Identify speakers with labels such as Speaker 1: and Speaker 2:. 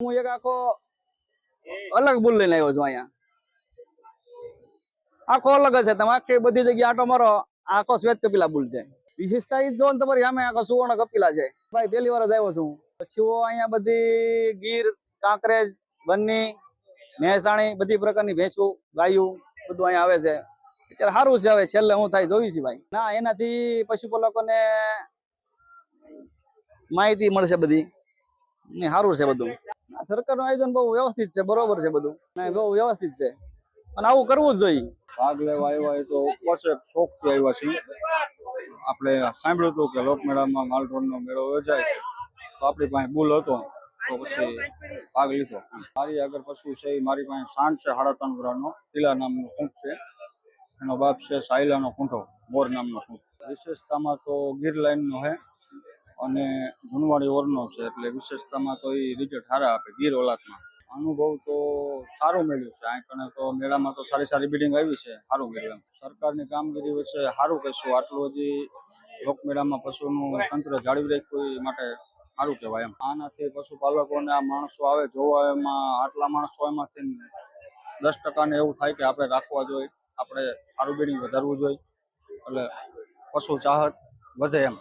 Speaker 1: હું એક આખો અલગ બુલ લઈને આવ્યો છું અહીંયા. આખો અલગ છે તમે. આખી બધી જગ્યાએ આટો મારો આખો શ્વેત કપિલા બુલ છે. વિશેષતા ઈ જો તમારી સામે આખો સુવર્ણ કપિલા છે. ભાઈ પહેલી વાર જ આવ્યો છું પશુઓ અહીંયા બધી ગીર કાંકરેજ બન્ની મહેસાણી બધી પ્રકારની ભેંસું ગાયું બધું અહીંયા આવે છે. અત્યારે સારું છે હવે. છેલ્લે હું થાય જોયું છે ભાઈ. ના એનાથી પશુપાલકોને માહિતી મળશે બધી. ને સારું છે બધું. સરકારનું આયોજન બહુ વ્યવસ્થિત છે, બરોબર છે બધું. બહુ વ્યવસ્થિત છે. અને આવું કરવું જ જોઈએ.
Speaker 2: ભાગ લેવા આવ્યા તો વર્ષે શોખથી આવ્યા છીએ. આપણે સાંભળ્યું હતું કે લોકમેળામાં માલરોડનો મેળો યોજાય છે. તો આપણી પાસે બુલ હતો. તો પછી ભાગ લીધો. મારી આગળ પશુ છે એ મારી પાસે સાંજ છે સાડા ત્રણ ગ્રહનો. ટીલા નામનો ખૂંટ છે. એનો બાપ છે સાયલાનો કુંઠો મોર નામનો ખૂંટ વિશેષતામાં તો ગીર લાઈનનો છે. અને જુનવાડી ઓરનો છે, એટલે વિશેષતામાં તો એ રિઝલ્ટ સારા આપે, ગીર ઓલાદમાં. અનુભવ તો સારો મળ્યો છે, આ કણે તો મેળામાં તો સારી સારી બિલ્ડિંગ આવી છે, સારું મળ્યું એમ. સરકારની કામગીરી વચ્ચે સારું કહેશું, આટલું હજી લોકમેળામાં પશુનું તંત્ર જાળવી રાખ્યું એ માટે સારું કહેવાય એમ. આનાથી પશુપાલકોને આ માણસો આવે, જોવા એમાં આટલા માણસો એમાંથી દસ ટકાને એવું થાય કે આપણે રાખવા જોઈએ, આપણે સારું બિલ્ડિંગ વધારવું જોઈએ, એટલે પશુ ચાહત વધે એમ.